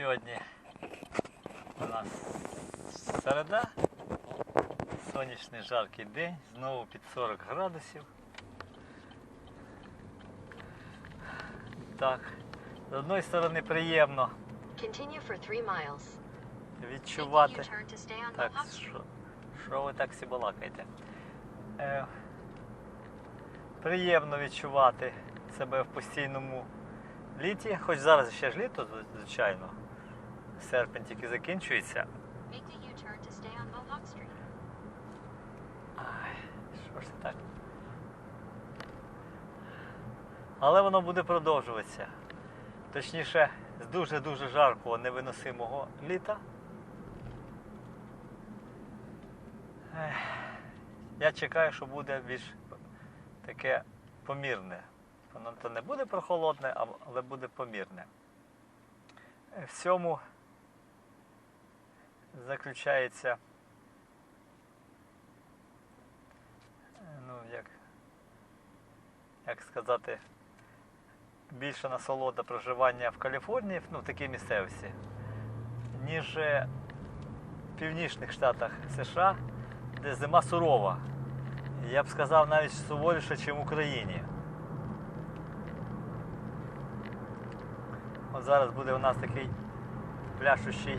Сьогодні у нас середа, сонячний жаркий день, знову під 40 градусів. Так, з одної сторони приємно відчувати. Так, що, що ви так всі балакаєте? Е, приємно відчувати себе в постійному літі, хоч зараз ще ж літо, звичайно. Серпень тільки закінчується. Ай, що ж це так? Але воно буде продовжуватися. Точніше, з дуже-дуже жаркого, невиносимого літа. Я чекаю, що буде більш таке помірне. Воно то не буде прохолодне, але буде помірне. Е, В цьому заключається ну, як, як сказати, більша насолода проживання в Каліфорнії, ну, в такій місцевості, ніж е, в північних штатах США, де зима сурова. Я б сказав навіть суворіше, ніж в Україні. От зараз буде у нас такий пляшущий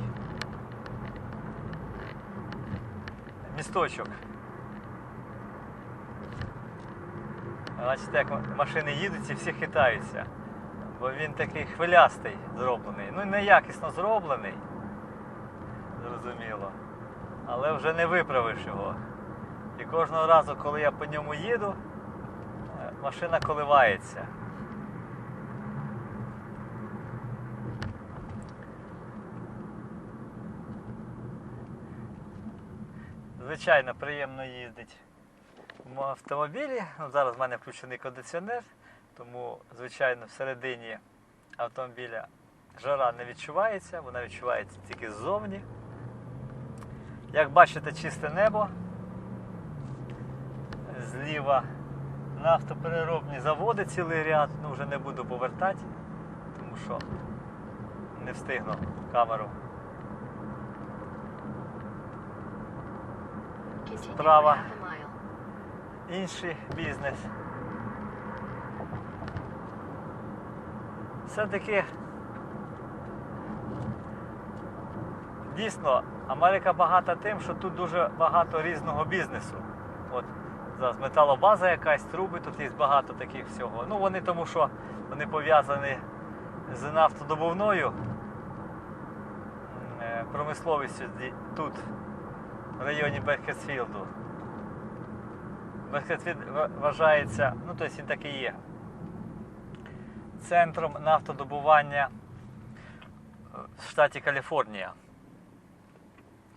місточок. Бачите, як машини їдуть і всі хитаються. Бо він такий хвилястий зроблений. Ну, неякісно зроблений, зрозуміло. Але вже не виправиш його. І кожного разу, коли я по ньому їду, е, машина коливається. Звичайно, приємно їздить в автомобілі. Зараз в мене включений кондиціонер, тому, звичайно, всередині автомобіля жара не відчувається, вона відчувається тільки ззовні. Як бачите, чисте небо. Зліва нафтопереробні заводи цілий ряд, ну вже не буду повертати, тому що не встигну камеру. Continue for Справа. mile. інший бізнес. Все-таки дійсно Америка багата тим, що тут дуже багато різного бізнесу. От зараз металобаза якась, труби, тут є багато таких всього. Ну вони тому, що вони пов'язані з нафтодобувною е, промисловістю тут, в районі Бекхесфілду. Бехтесфілд вважається, ну тобто він так і є. Центром нафтодобування е, в штаті Каліфорнія.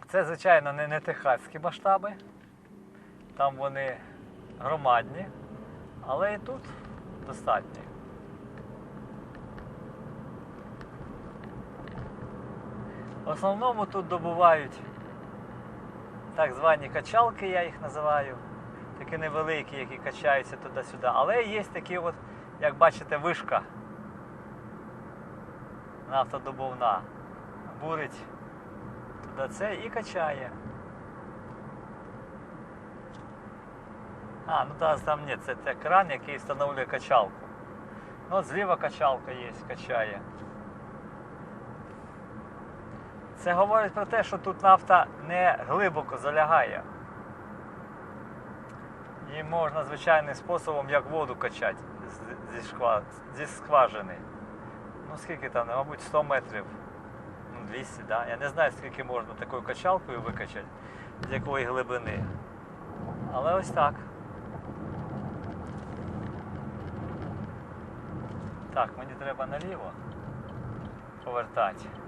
Це, звичайно, не, не техаські масштаби. Там вони громадні, але і тут достатні. В основному тут добувають так звані качалки, я їх називаю такі невеликі, які качаються туди-сюди. Але є такі, от, як бачите, вишка нафтодобувна. Бурить туди це і качає. А, ну зараз там ні, це кран, який встановлює качалку. Ну, от зліва качалка є, качає. Це говорить про те, що тут нафта не глибоко залягає. Її можна звичайним способом, як воду качати зі, скважини. Ну скільки там, мабуть, 100 метрів. Ну, 200, да? Я не знаю, скільки можна такою качалкою викачати, з якої глибини. Але ось так. Так, мені треба наліво повертати.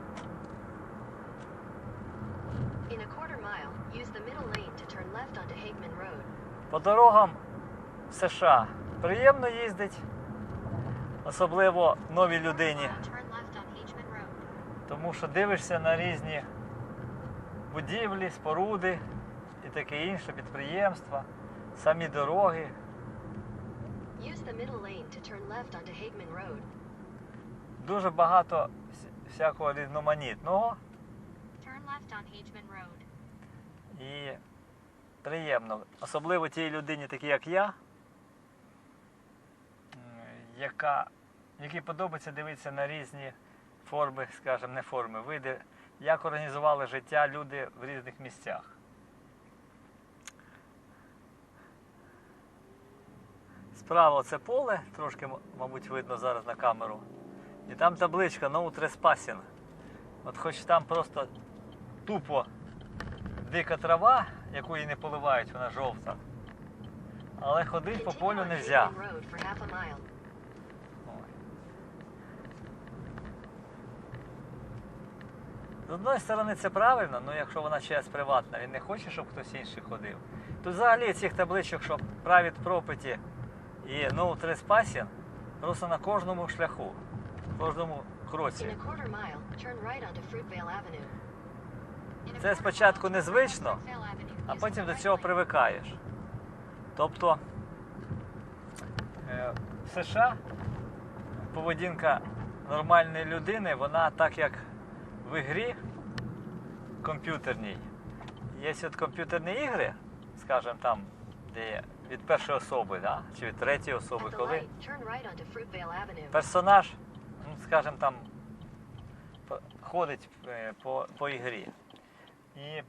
По дорогам в США приємно їздить, особливо новій людині, тому що дивишся на різні будівлі, споруди і таке інше, підприємства, самі дороги. Дуже багато всякого різноманітного. Turn left on Hageman Road. І приємно, особливо тій людині, такій як я, яка, якій подобається дивитися на різні форми, скажімо, не форми, види, як організували життя люди в різних місцях. Справа це поле, трошки, мабуть, видно зараз на камеру. І там табличка No Trespassing. От хоч там просто тупо дика трава, якої не поливають, вона жовта. Але ходити по полю не можна. З одної сторони це правильно, ну якщо вона чиясь приватна, він не хоче, щоб хтось інший ходив. Тут взагалі цих табличок, що private property і no trespassing, просто на кожному шляху, кожному кроці. Це спочатку незвично, а потім до цього привикаєш. Тобто е, в США поведінка нормальної людини, вона так як в ігрі комп'ютерній. Є от комп'ютерні ігри, скажімо там, де є від першої особи, да? чи від третьої особи, коли персонаж, ну, скажімо там, ходить е, по, по ігрі. І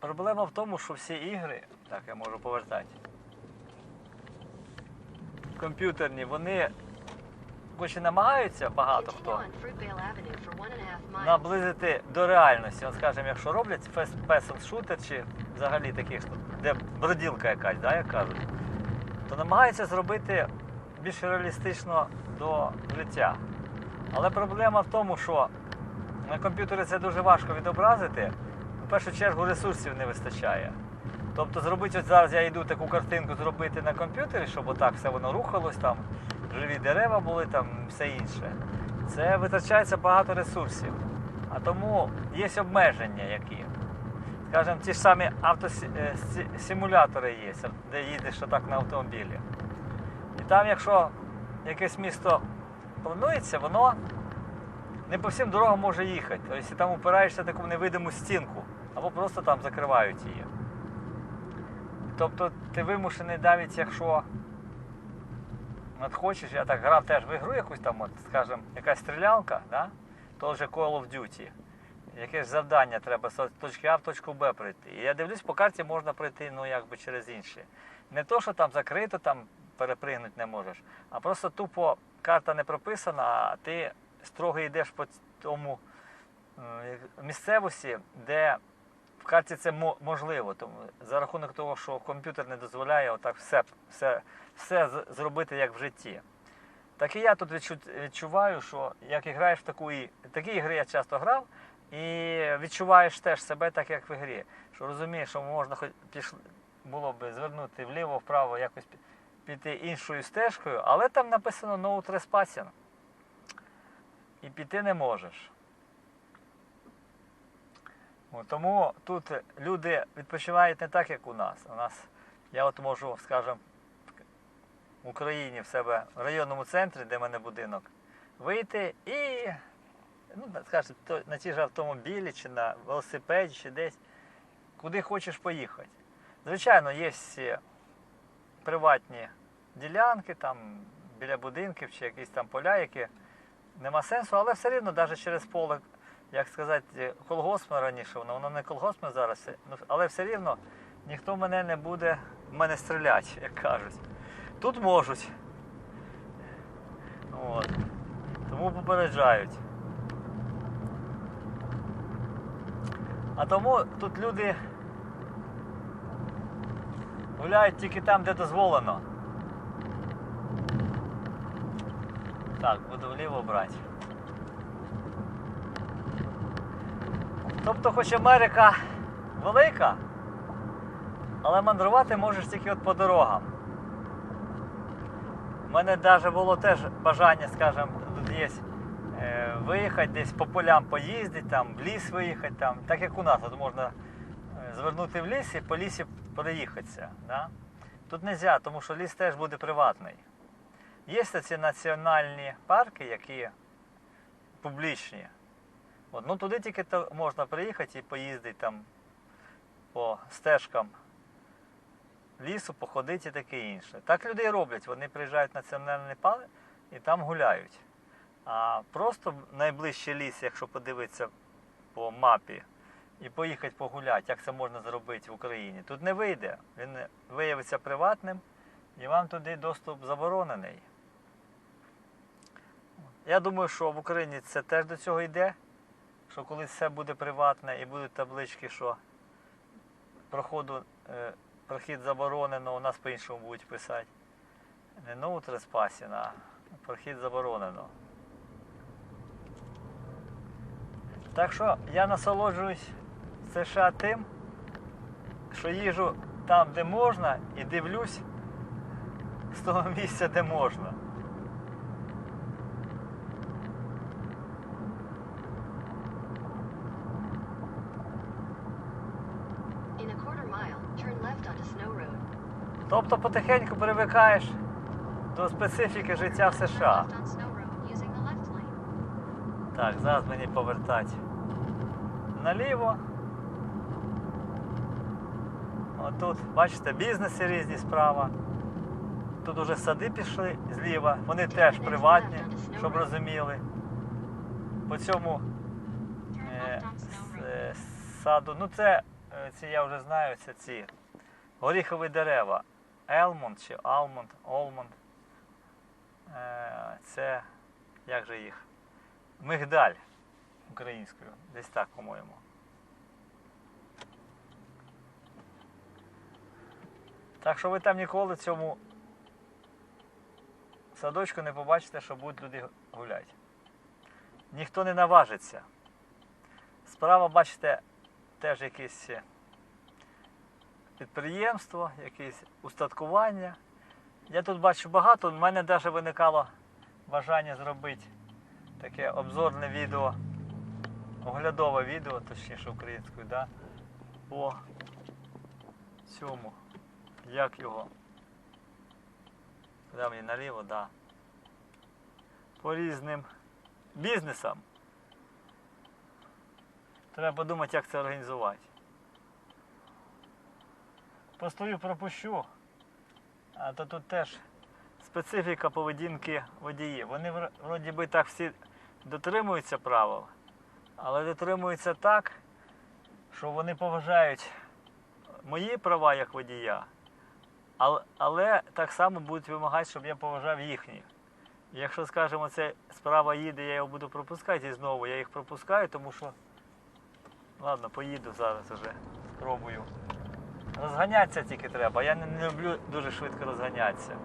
проблема в тому, що всі ігри, так я можу повертати, комп'ютерні, вони хоч і намагаються багато хто наблизити до реальності. От, скажімо, якщо роблять first-person shooter чи взагалі таких, де броділка якась, да, як кажуть, то намагаються зробити більш реалістично до життя. Але проблема в тому, що на комп'ютері це дуже важко відобразити. Першу чергу ресурсів не вистачає. Тобто зробити, от зараз я йду таку картинку зробити на комп'ютері, щоб отак все воно рухалось, там живі дерева були, там все інше. Це витрачається багато ресурсів. А тому є обмеження які. Скажімо, ті ж самі автосимулятори є, де їдеш отак на автомобілі. І там, якщо якесь місто планується, воно не по всім дорогам може їхати. Тобто, там упираєшся в таку невидиму стінку, або просто там закривають її. Тобто ти вимушений навіть якщо от хочеш, я так грав теж в ігру якусь там, от, скажімо, якась стрілялка, да? то вже Call of Duty. Якесь завдання треба з точки А в точку Б пройти. І я дивлюсь, по карті можна пройти ну, якби через інші. Не то, що там закрито, там перепригнути не можеш, а просто тупо карта не прописана, а ти строго йдеш по тому місцевості, де в карті це можливо. Тому за рахунок того, що комп'ютер не дозволяє отак все, все, все зробити як в житті. Так і я тут відчуваю, що як і граєш в таку такі ігри я часто грав, і відчуваєш теж себе так, як в ігрі. Що розумієш, що можна хоч піш... було б звернути вліво, вправо, якось піти іншою стежкою, але там написано no trespassing. І піти не можеш. Тому тут люди відпочивають не так, як у нас. У нас, я от можу, скажімо, в Україні в себе в районному центрі, де в мене будинок, вийти і, ну, скажімо, на ті ж автомобілі, чи на велосипеді, чи десь, куди хочеш поїхати. Звичайно, є всі приватні ділянки, там біля будинків чи якісь там поля, які нема сенсу, але все рівно, навіть через поле, як сказати, колгоспне раніше, воно, воно не колгоспне зараз, ну, але все рівно ніхто мене не буде в мене стріляти, як кажуть. Тут можуть. От. Тому попереджають. А тому тут люди гуляють тільки там, де дозволено. Так, буду вліво брати. Тобто, хоч Америка велика, але мандрувати можеш тільки от по дорогам. У мене навіть було теж бажання, скажімо, тут є е, виїхати десь по полям поїздити, там, в ліс виїхати, там, так як у нас, от можна е, звернути в ліс і по лісі проїхатися. Да? Тут не можна, тому що ліс теж буде приватний. Є ці національні парки, які публічні, От, ну туди тільки можна приїхати і поїздити там по стежкам лісу, походити і таке інше. Так люди і роблять. Вони приїжджають в національний парк і там гуляють. А просто найближчий ліс, якщо подивитися по мапі, і поїхати погуляти, як це можна зробити в Україні, тут не вийде. Він виявиться приватним і вам туди доступ заборонений. Я думаю, що в Україні це теж до цього йде, що коли все буде приватне і будуть таблички, що проходу, е, прохід заборонено, у нас по-іншому будуть писати. Не no trespassing, а прохід заборонено. Так що я насолоджуюсь в США тим, що їжу там, де можна, і дивлюсь з того місця, де можна. In a quarter mile, turn left onto Snow Road. Тобто потихеньку привикаєш до специфіки життя в США. Так, зараз мені повертати наліво. Отут, бачите, бізнеси різні справа. Тут уже сади пішли зліва, вони теж приватні, щоб розуміли. По цьому е, е, саду. Ну це, е, ці я вже знаю, це ці горіхові дерева. Елмонд чи Алмонд, Олмонд. Е, Це як же їх? Мигдаль українською. Десь так, по-моєму. Так що ви там ніколи цьому садочку не побачите, що будуть люди гуляти. Ніхто не наважиться. Справа, бачите, теж якесь е, підприємство, якесь устаткування. Я тут бачу багато, в мене навіть виникало бажання зробити таке обзорне відео, оглядове відео, точніше українською, да, по цьому. Як його? Куди мені наліво, да. По різним бізнесам. Треба подумати, як це організувати. Постою пропущу, а то тут теж специфіка поведінки водіїв. Вони вроді би так всі дотримуються правил, але дотримуються так, що вони поважають мої права як водія, але, але так само будуть вимагати, щоб я поважав їхні. Якщо, скажімо, це справа їде, я його буду пропускати і знову я їх пропускаю, тому що Ладно, поїду зараз уже. Спробую. Розганятися тільки треба. Я не, люблю дуже швидко розганятися.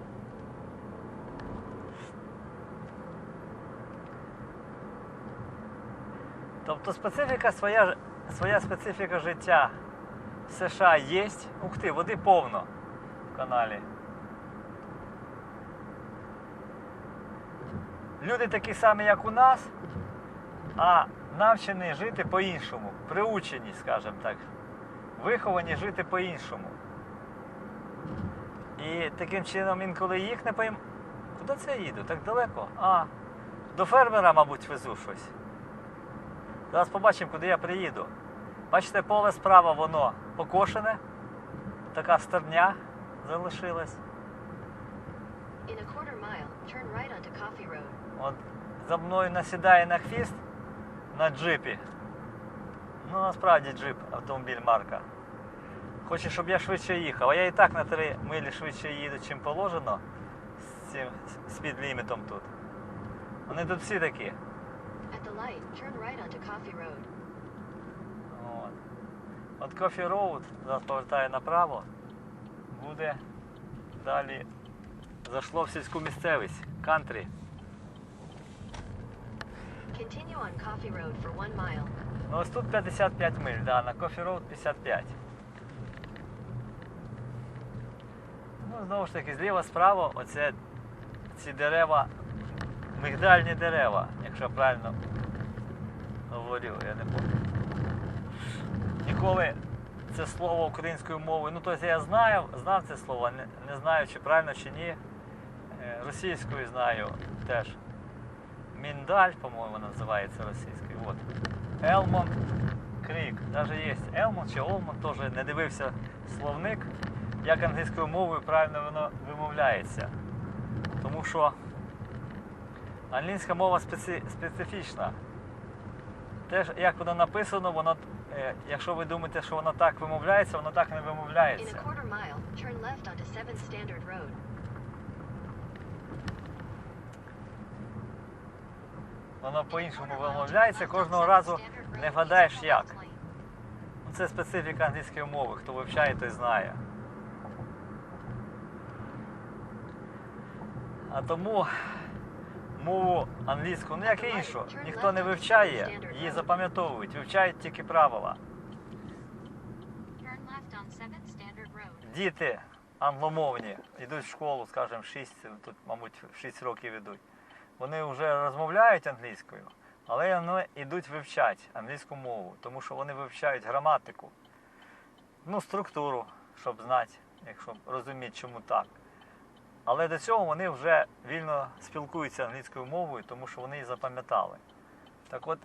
Тобто специфіка своя, своя специфіка життя в США є. Ух ти, води повно в каналі. Люди такі самі, як у нас, а навчені жити по-іншому, приучені, скажімо так, виховані жити по-іншому. І таким чином інколи їх не пойм. Куди це я їду? Так далеко? А, до фермера, мабуть, везу щось. Зараз побачимо, куди я приїду. Бачите, поле справа, воно покошене, така стерня залишилась. От за мною насідає на хвіст на джипі. Ну, насправді джип, автомобіль марка. Хоче, щоб я швидше їхав, а я і так на 3 милі швидше їду, чим положено з цим спідлімітом тут. Вони тут всі такі. At the light, turn right onto Coffee Road. От. От Coffee Road, зараз повертаю направо, буде далі зашло в сільську місцевість, кантрі. Ну ось тут 55 миль, да, на Coffee Road 55. Ну, знову ж таки, зліва справа оце ці дерева, мигдальні дерева, якщо правильно говорю, я не пам'ятаю. Ніколи це слово українською мовою, ну тобто я знаю, знав це слово, не, не знаю, чи правильно, чи ні. Е, Російською знаю теж. Міндаль, по-моєму, називається російською. От. Елмон Крік. Навіть є Елмон чи Олмон, теж не дивився словник, як англійською мовою правильно воно вимовляється. Тому що англійська мова специ- специфічна. Те, як воно написано, воно, е, якщо ви думаєте, що воно так вимовляється, воно так не вимовляється. quarter mile, turn left onto 7th Standard Road. Воно по-іншому вимовляється, кожного разу не вгадаєш як. Ну, Це специфіка англійської мови. Хто вивчає, той знає. А тому мову англійську, ну як і іншу, ніхто не вивчає, її запам'ятовують, вивчають тільки правила. Turn left on 7th Standard Road. Діти англомовні йдуть в школу, скажімо, 6, тут, мабуть, в 6 років йдуть. Вони вже розмовляють англійською, але вони йдуть вивчати англійську мову, тому що вони вивчають граматику, ну, структуру, щоб знати, якщо розуміти, чому так. Але до цього вони вже вільно спілкуються англійською мовою, тому що вони її запам'ятали. Так от,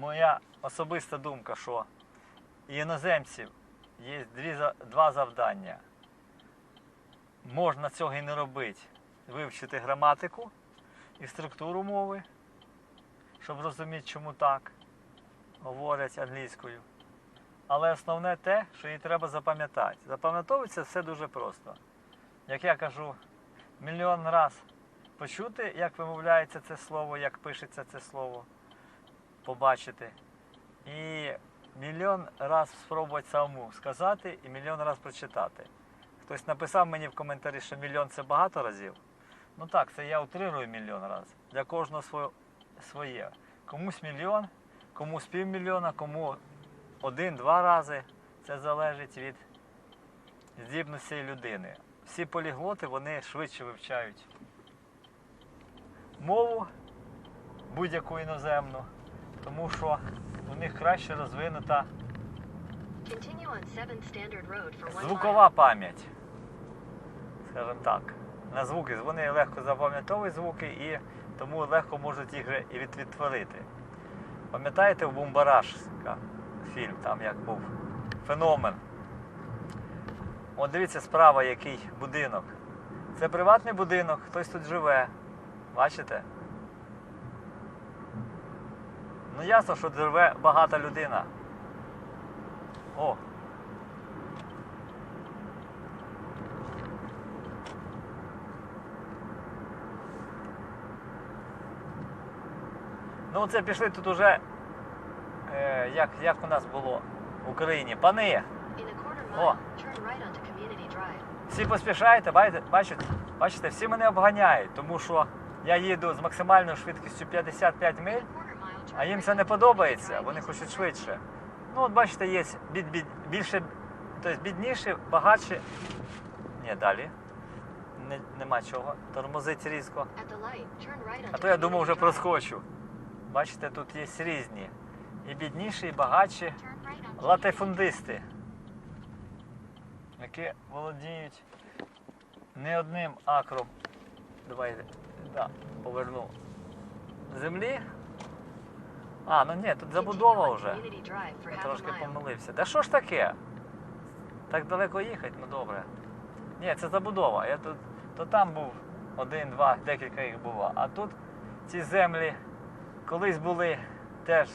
моя особиста думка, що іноземців є дві, два завдання. Можна цього і не робити. Вивчити граматику і структуру мови, щоб розуміти, чому так говорять англійською. Але основне те, що її треба запам'ятати. Запам'ятовується все дуже просто. Як я кажу, мільйон раз почути, як вимовляється це слово, як пишеться це слово, побачити. І мільйон раз спробувати самому сказати і мільйон раз прочитати. Хтось написав мені в коментарі, що мільйон це багато разів. Ну так, це я утрирую мільйон разів. Для кожного своє. Комусь мільйон, комусь півмільйона, кому один-два рази. Це залежить від здібності людини. Всі поліглоти вони швидше вивчають мову будь-яку іноземну, тому що у них краще розвинута 7th Standard Road for one звукова пам'ять. Скажімо так. На звуки. Вони легко запам'ятовують звуки і тому легко можуть їх і відтворити. Пам'ятаєте в Бумбарашка фільм, там як був феномен. От дивіться справа, який будинок. Це приватний будинок, хтось тут живе. Бачите? Ну ясно, що живе багата людина. О, Ну це пішли тут уже, е, як, як у нас було в Україні, пани. О. Всі поспішаєте, бачите, бачите, всі мене обганяють, тому що я їду з максимальною швидкістю 55 миль, а їм це не подобається, вони хочуть швидше. Ну от бачите, є бід, бід, більше, тобто бідніші, багатші. Ні, далі. Не, нема чого. Тормозить різко. А то я думав, вже проскочу. Бачите, тут є різні. І бідніші, і багатші. Латифундисти, які володіють не одним акром. Давай, да, поверну. Землі. А, ну ні, тут забудова вже. Я трошки помилився. Да що ж таке? Так далеко їхати, ну добре. Ні, це забудова. Я тут, то там був один, два, декілька їх було. А тут ці землі колись були теж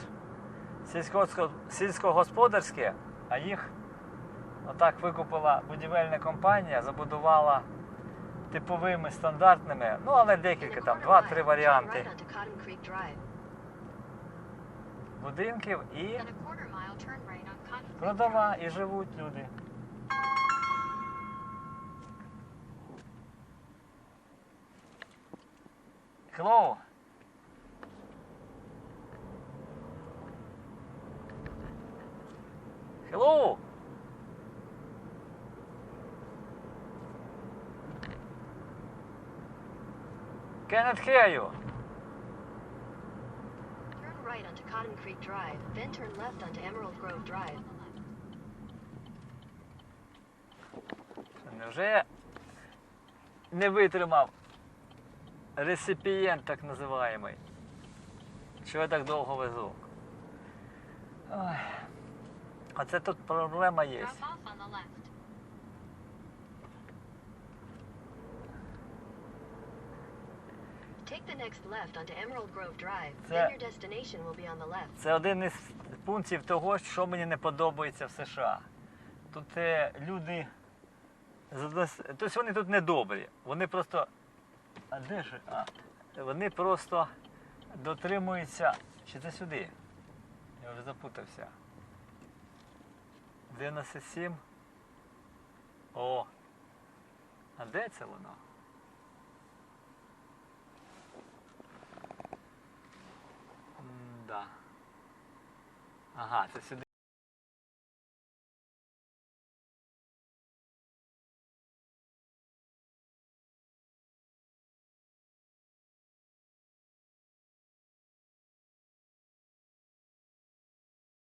сільськогосподарські, а їх отак викупила будівельна компанія, забудувала типовими стандартними, ну але декілька там, два-три варіанти будинків і продава, і живуть люди. Hello. Hello. Cannot hear you. Turn right onto Cotton Creek Drive, then turn left onto Emerald Grove Drive. Невже не витримав реципієнт так називаємий? Чого я так довго везу? Ой. Оце тут проблема є. Це-. Це один із пунктів того, що мені не подобається в США. Тут е, люди. Тобто вони тут не добрі. Вони просто. А де ж? А, вони просто дотримуються. Чи це сюди? Я вже запутався. 97. О. А де це воно? М-да. Ага, це сюди.